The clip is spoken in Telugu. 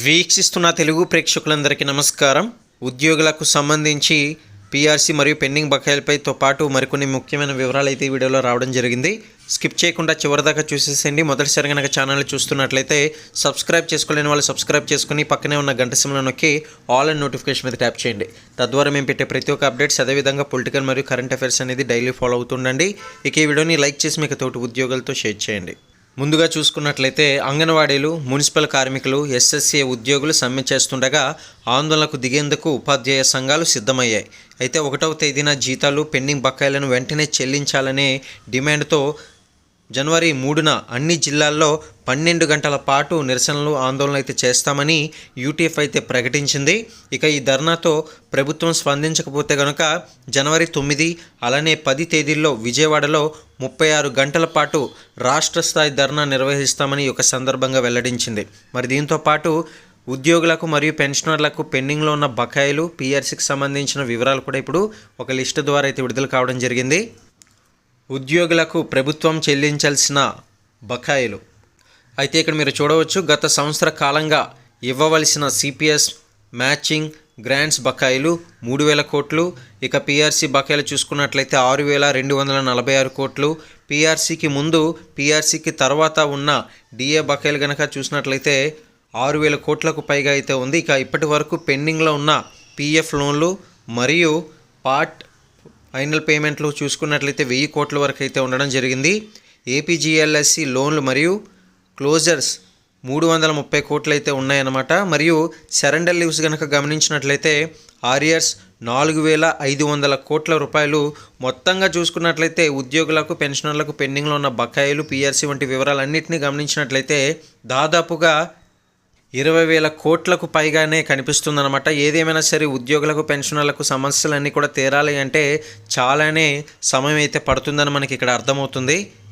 వీక్షిస్తున్న తెలుగు ప్రేక్షకులందరికీ నమస్కారం. ఉద్యోగులకు సంబంధించి పీఆర్సీ మరియు పెండింగ్ బకాయిలపైతో పాటు మరికొన్ని ముఖ్యమైన వివరాలు అయితే ఈ వీడియోలో రావడం జరిగింది. స్కిప్ చేయకుండా చివరిదాకా చూసేసేయండి. మొదటిసారి కనుక ఛానల్ చూస్తున్నట్లయితే సబ్స్క్రైబ్ చేసుకోలేని వాళ్ళు సబ్స్క్రైబ్ చేసుకుని పక్కనే ఉన్న గంట సిమ్లో నొక్కి ఆల్ అండ్ నోటిఫికేషన్ మీద ట్యాప్ చేయండి. తద్వారా మేము పెట్టే ప్రతి ఒక్క అప్డేట్స్ అదేవిధంగా పొలిటికల్ మరియు కరెంట్ అఫైర్స్ అనేది డైలీ ఫాలో అవుతుండండి. ఇక ఈ వీడియోని లైక్ చేసి మీకు తోటి ఉద్యోగులతో షేర్ చేయండి. ముందుగా చూసుకున్నట్లయితే అంగన్వాడీలు మున్సిపల్ కార్మికులు ఎస్ఎస్సీ ఉద్యోగులు సమ్మె చేస్తుండగా ఆందోళనకు దిగేందుకు ఉపాధ్యాయ సంఘాలు సిద్ధమయ్యాయి. అయితే ఒకటవ తేదీన జీతాలు పెండింగ్ బకాయిలను వెంటనే చెల్లించాలనే డిమాండ్తో జనవరి మూడున అన్ని జిల్లాల్లో పన్నెండు గంటల పాటు నిరసనలు ఆందోళన అయితే చేస్తామని యూటీఎఫ్ అయితే ప్రకటించింది. ఇక ఈ ధర్నాతో ప్రభుత్వం స్పందించకపోతే కనుక జనవరి తొమ్మిది అలానే పది తేదీల్లో విజయవాడలో ముప్పై ఆరు గంటల పాటు రాష్ట్ర స్థాయి ధర్నా నిర్వహిస్తామని ఒక సందర్భంగా వెల్లడించింది. మరి దీంతో పాటు ఉద్యోగులకు మరియు పెన్షనర్లకు పెండింగ్లో ఉన్న బకాయిలు పీఆర్సీకి సంబంధించిన వివరాలు కూడా ఇప్పుడు ఒక లిస్టు ద్వారా అయితే విడుదల కావడం జరిగింది. ఉద్యోగులకు ప్రభుత్వం చెల్లించాల్సిన బకాయిలు అయితే ఇక్కడ మీరు చూడవచ్చు గత సంవత్సర కాలంగా ఇవ్వవలసిన సిపిఎస్ మ్యాచింగ్ గ్రాంట్స్ బకాయిలు మూడు వేల కోట్లు ఇక పిఆర్సీ బకాయిలు చూసుకున్నట్లయితే ఆరు వేల రెండు వందల నలభై ఆరు కోట్లు. పిఆర్సీకి ముందు పిఆర్సీకి తర్వాత ఉన్న డిఏ బకాయిలు కనుక చూసినట్లయితే ఆరు వేల కోట్లకు పైగా అయితే ఉంది. ఇక ఇప్పటి వరకు పెండింగ్లో ఉన్న పిఎఫ్ లోన్లు మరియు పార్ట్ ఫైనల్ పేమెంట్లు చూసుకున్నట్లయితే వెయ్యి కోట్ల వరకు అయితే ఉండడం జరిగింది. ఏపీజీఎల్ఎస్సి లోన్లు మరియు క్లోజర్స్ మూడు వందల ముప్పై కోట్లు అయితే ఉన్నాయన్నమాట. మరియు సరెండర్ లీవ్స్ కనుక గమనించినట్లయితే ఆరియర్స్ నాలుగు వేల ఐదు వందల కోట్ల రూపాయలు మొత్తంగా చూసుకున్నట్లయితే ఉద్యోగులకు పెన్షనర్లకు పెండింగ్లో ఉన్న బకాయిలు పిఆర్సీ వంటి వివరాలన్నింటినీ గమనించినట్లయితే దాదాపుగా ఇరవై వేల కోట్లకు పైగానే కనిపిస్తుందన్నమాట. ఏదేమైనా సరే ఉద్యోగులకు పెన్షనర్లకు సమస్యలన్నీ కూడా తీరాలి అంటే చాలానే సమయం అయితే పడుతుందని మనకి ఇక్కడ అర్థమవుతుంది.